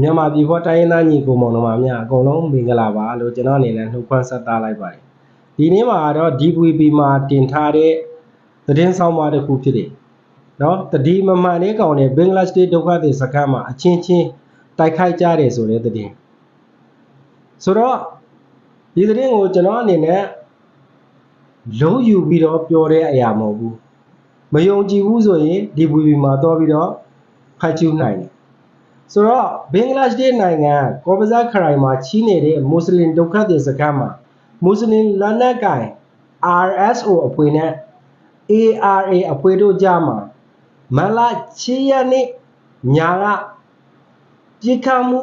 မြန်မာပြည်ဖော်တိုင်းရင်းသားညီကိုမောင်နှမများအကုန်လုံးမင်္ဂလာပါလို့ကျွန်တော်အနေနဲ့နှုတ်ခွန်းဆက်သလိုက်ပါတယ်ဒီနေ့မှာတော့ DVB မှာတင်ထားတဲ့သတင်းဆောင်ပါတစ်ခုဖြစ်တယ်နော်တတိမမှန်လေးကောင်တဲ့ဘင်္ဂလားဒေ့ရှ်ဒုက္ခသည်စခန်းမှာအချင်းချင်းတိုက်ခိုက်ကြတယ်ဆိုတဲ့သတင်းဆိုတော့ဒီသတင်းကိုကျွန်တော်အနေနဲ့လုံးယူပြီးတော့ပြောတဲ့အရာမဟုတ်ဘူးမယုံကြည်ဘူးဆိုရင် DVB မှာတော့ပြီးတော့ဖတ်ကျူးနိုင်တယ် ဆိုတော့ဘင်္ဂလားဒေ့ရှ်နိုင်ငံကောပဇာခရိုင်မှာချီးနေတဲ့မွတ်စလင်ဒုက္ခသည်စခန်းမှာမွတ်စလင်လက်နက်ကိုင် RSO အဖွဲ့နဲ့ ARA အဖွဲ့တို့ကြားမှာမလာချီရနေ့ညာကပြစ်ခတ်မှု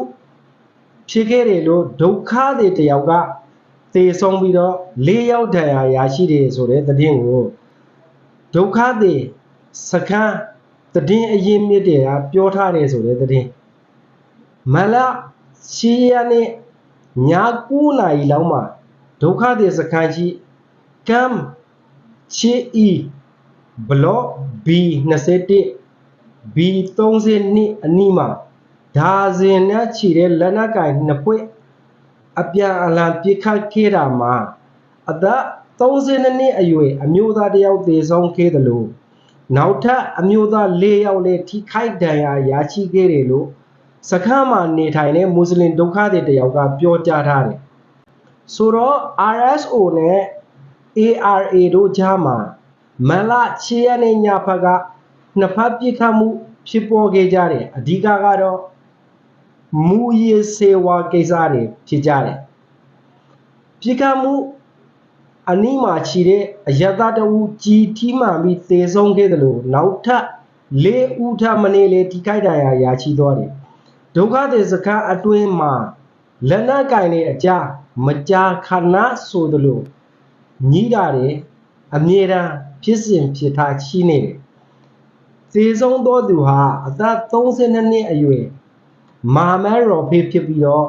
ဖြစ်ခဲ့တယ်လို့ဒုက္ခသည်တယောက်ကသေဆုံးပြီးတော့၄ယောက်ဒဏ်ရာရရှိတယ်ဆိုတဲ့သတင်းကိုဒုက္ခသည်စခန်းသတင်းအရင်းမြစ်တွေကပြောထားတယ်ဆိုတဲ့သတင်း မလာချီရနေ့ည9နာရီလောက်မှာဒုက္ခသည်စခန်းရှိကမ်ချီအီဘလော့ B21 B32 အနီးမှာဒါဇင်နဲ့ချီတဲ့လက်နက်ကင်နှစ်ဖွဲ့အပြန်အလှန်ပြစ်ခတ်ခဲ့တာမှာအသက်32နှစ်အရွယ်အမျိုးသားတစ်ယောက်သေဆုံးခဲ့တယ်လို့နောက်ထပ်အမျိုးသား၄ယောက်လည်းထိခိုက်ဒဏ်ရာရရှိခဲ့တယ်လို့ စခန်းမှာနေထိုင်တဲ့မွတ်စလင်ဒုက္ခသည်တစ်ယောက်ကပြောကြားထားတယ်ဆိုတော့ RSO နဲ့ ARA တို့ကြားမှာမန်လ6ရက်နေ့ညဖက်ကနှစ်ဖက်ပြစ်ခတ်မှုဖြစ်ပေါ်ခဲ့ကြတယ်အဓိကကတော့မူရေးစေဝါကိစ္စတွေဖြစ်ကြတယ်ပြစ်ခတ်မှုအနီးမှာချီတဲ့အယတတဝူကြီးထီးမှန်ပြီးသေဆုံးခဲ့တယ်လို့နောက်ထပ်၄ဦးထပ်မနေလေထိခိုက်ဒဏ်ရာရရှိသွားတယ် ဒုက္ခသည်စခန်းအတွင်းမှာလက်နက်ကင်တွေအကြမကြာခဏဆိုသလိုညီးတာတွေအမြဲတမ်းဖြစ်စဉ်ဖြစ်ထားရှိနေတယ်။သေဆုံးသောသူဟာအသက်32နှစ်အရွယ်မာမန်ရော်ဖေးဖြစ်ပြီးတော့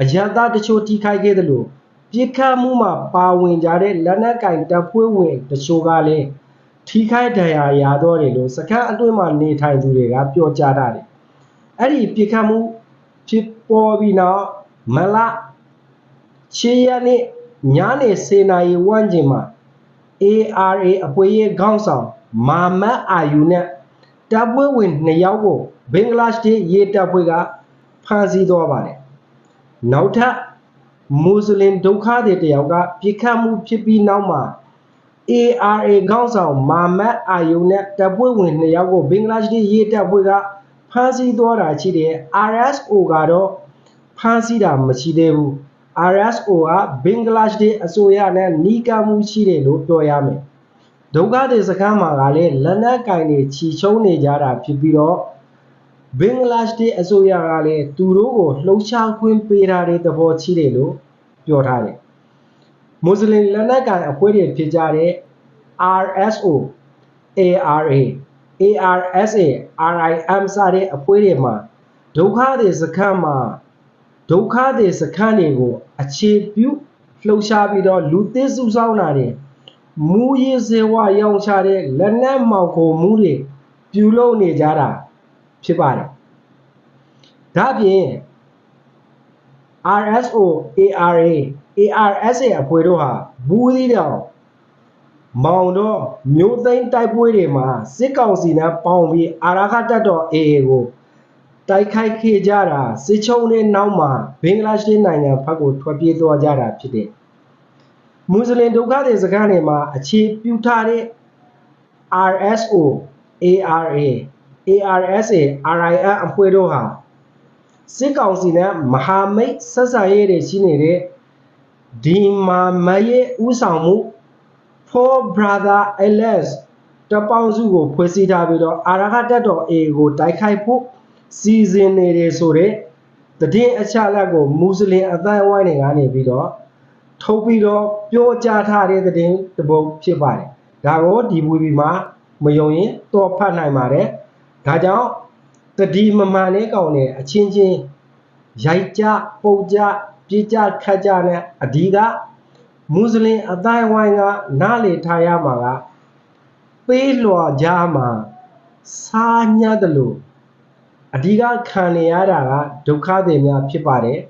အရသာတချို့ထိခိုက်ခဲ့တယ်လို့ပြစ်ခတ်မှုမှာပါဝင်ကြတဲ့လက်နက်ကင်တပ်ဖွဲ့ဝင်တချို့ကလည်းထိခိုက်ဒဏ်ရာရတော့တယ်လို့စခန်းအတွင်းမှာနေထိုင်သူတွေကပြောကြားတာတယ်။ အဲ့ဒီပြစ်ခတ်မှုဖြစ်ပေါ်ပြီးနောက်မလချေရနေ့ညနေ10နာရီဝန်းကျင်မှာ ARA အဖွဲ့ရဲ့ခေါင်းဆောင်မာမတ်အာယူနဲ့တပ်ဖွဲ့ဝင်2ယောက်ကိုဘင်္ဂလားဒေ့ရှ်ရေတပ်ဖွဲ့ကဖမ်းဆီးသွားပါတယ်။နောက်ထပ်မွတ်စလင်ဒုက္ခသည်တယောက်ကပြစ်ခတ်မှုဖြစ်ပြီးနောက်မှာ ARA ခေါင်းဆောင်မာမတ်အာယူနဲ့တပ်ဖွဲ့ဝင်2ယောက်ကိုဘင်္ဂလားဒေ့ရှ်ရေတပ်ဖွဲ့က ဖမ်းဆီးသွားတာရှိတယ် RSO ကတော့ဖမ်းဆီးတာမရှိသေးဘူး RSO ကဘင်္ဂလားဒေ့ရှ်အစိုးရနဲ့နှီးကပ်မှုရှိတယ်လို့ပြောရမယ်ဒုက္ခသည်စခန်းမှာကလည်းလက်နက်ကင်တွေချီချုံနေကြတာဖြစ်ပြီးတော့ဘင်္ဂလားဒေ့ရှ်အစိုးရကလည်းသူတို့ကိုလှုပ်ရှားခွင့်ပေးထားတဲ့သဘောရှိတယ်လို့ပြောထားတယ်မွတ်စလင်လက်နက်ကင်အဖွဲ့တွေဖြစ်ကြတဲ့ RSO ARA ARSA RIM စတဲ့အဖွဲ့တွေမှာဒုက္ခသည်စခန်းမှာဒုက္ခသည်စခန်းတွေကိုအခြေပြုလှုပ်ရှားပြီးတော့လူသစ်စုဆောင်းတာတွေမူရင်းစေဝါရောင်းချတဲ့လက်နက်မှောင်ခိုမှုတွေပြုလုပ်နေကြတာဖြစ်ပါတယ်။ဒါပြင် RSO ARA ARSA အဖွဲ့တို့ဟာဘူးသီးတောင် မောင်တော့မျိုးသိန်းတိုက်ပွဲတွေမှာစစ်ကောင်စီနဲ့ပေါင်းပြီးအာရခတက်တော် AA ကိုတိုက်ခိုက်ခဲ့ကြတာစစ်ချုံတဲ့နောက်မှာဘင်္ဂလားဒေ့ရှ်နိုင်ငံဘက်ကိုထွက်ပြေးသွားကြတာဖြစ်တယ်။မွတ်စလင်ဒုက္ခသည်စခန်းတွေမှာအခြေပြုထားတဲ့ RSO ARA ARSA RIN အဖွဲ့တို့ဟာစစ်ကောင်စီနဲ့မဟာမိတ်ဆက်ဆံရေးတွေရှိနေတဲ့ဒီမာမရဲ့ဥဆောင်မှု Four Brother Alliance တပေါင်းစုကိုဖွဲ့စည်းထားပြီးတော့အာရခတက်တော် A ကိုတိုက်ခိုက်ဖို့စီစဉ်နေတယ်ဆိုတဲ့တည်င်းအချက်အလက်ကိုမွတ်စလင်အတိုင်းဝိုင်းတွေကနေပြီးတော့ထုတ်ပြီးတော့ပြောကြားထားတဲ့တည်င်းတစ်ပုဒ်ဖြစ်ပါတယ်။ဒါကို DVB မှာမယုံရင်တော့ဖတ်နိုင်ပါတယ်။ဒါကြောင့်တတိမမှန်တဲ့ကောင်တွေအချင်းချင်းရိုက်ကြပုတ်ကြပြေးကြခတ်ကြနဲ့အဓိက မွတ်စလင်အတိုင်းဝိုင်းကနားလေထားရမှာကပေးလွှာကြားမှာစားညတ်တယ်လို့အဓိကခံနေရတာကဒုက္ခတွေများဖြစ်ပါတယ်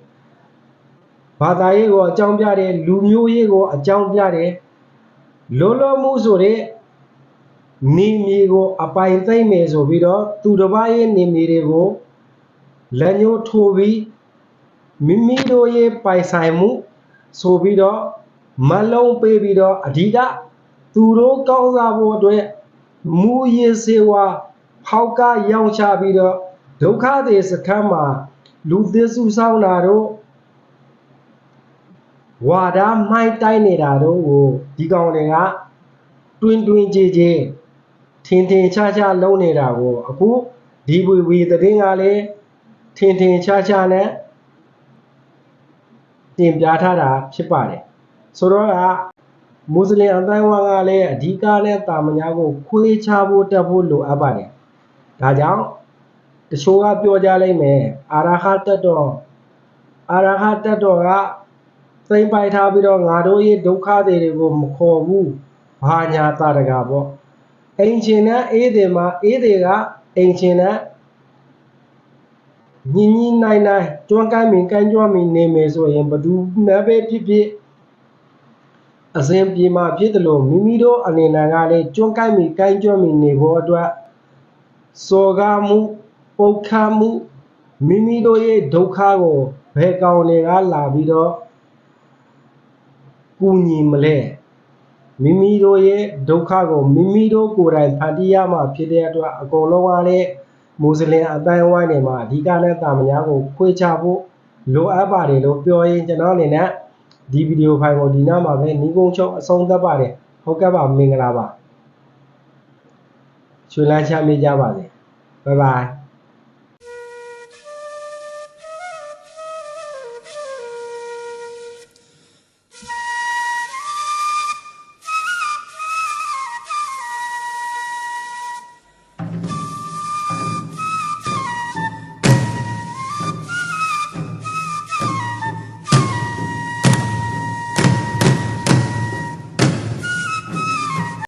ဘာသာရေးကိုအကြောင်းပြတယ်လူမျိုးရေးကိုအကြောင်းပြတယ်လောလောမှုဆိုတဲ့နေမြေကိုအပိုင်သိမ့်မယ်ဆိုပြီးတော့သူတစ်ပါးရဲ့နေမြေတွေကိုလက်ညှိုးထိုးပြီးမိမိတို့ရဲ့ပိုင်ဆိုင်မှုဆိုပြီးတော့ မလုံးပေးပြီးတော့အဓိကသူတို့ကောင်းစားဖို့အတွက်မူရည်စေဝါဖောက်ကရောင်းချပြီးတော့ဒုက္ခတွေစခန်းမှာလူသစ်စုဆောင်တာတို့ဝါဒမိုင်းတိုက်နေတာတို့ကိုဒီကောင်တွေကတွင်တွင်ကြည်ကြည်ထင်ထင်ရှားရှားလုံးနေတာကိုအခုဒီဝီဝီသတင်းကလည်းထင်ထင်ရှားရှားနဲ့တင်ပြထားတာဖြစ်ပါတယ် ဆိုတော့ကမွတ်စလင်အတိုင်းအဝါကလည်းအဓိကနဲ့တာမညာကိုခွေးချဖို့တက်ဖို့လိုအပ်ပါတယ်ဒါကြောင့်တချို့ကပြောကြလိမ့်မယ်အာရဟတတ်တော်အာရဟတတ်တော်ကသိမ့်ပိုက်ထားပြီးတော့ငါတို့ရဲ့ဒုက္ခတွေကိုမခေါ်ဘူးဘာညာတာတကာပေါ့အိမ်ရှင်နဲ့အေးတယ်မှာအေးတယ်ကအိမ်ရှင်နဲ့ညီညီနိုင်နိုင်ကျွမ်းကိုင်းမင်ကိုင်းကြွမင်နေမယ်ဆိုရင်ဘသူနဲ့ပဲဖြစ်ဖြစ် အစဉ်ပြေမှာဖြစ်တယ်လို့မိမိတို့အနေနဲ့ကလည်းကျွမ်းကိုင်းမင်ကိုင်းကြွမင်နေဖို့အတွက်စော်ကားမှုပုတ်ခတ်မှုမိမိတို့ရဲ့ဒုက္ခကိုဘယ်ကောင်တွေကလာပြီးတော့ကူညီမလဲမိမိတို့ရဲ့ဒုက္ခကိုမိမိတို့ကိုယ်တိုင်ဖန်တီးရမှာဖြစ်တဲ့အတွက်အကုန်လုံးကလည်းမွတ်စလင်အတိုင်းအဝိုင်းတွေမှာအဓိကနဲ့တာမညာကိုခွေချဖို့လိုအပ်ပါတယ်လို့ပြောရင်ကျွန်တော်အနေနဲ့ ဒီဗီဒီယိုဖိုင်ကိုဒီနောက်မှာပဲညီကုန်းချုပ်အဆုံးသတ်ပါတယ်ဟုတ်ကဲ့ပါမင်္ဂလာပါရွှေလန်းချမ်းမြေ့ကြပါစေဘိုင်ဘိုင်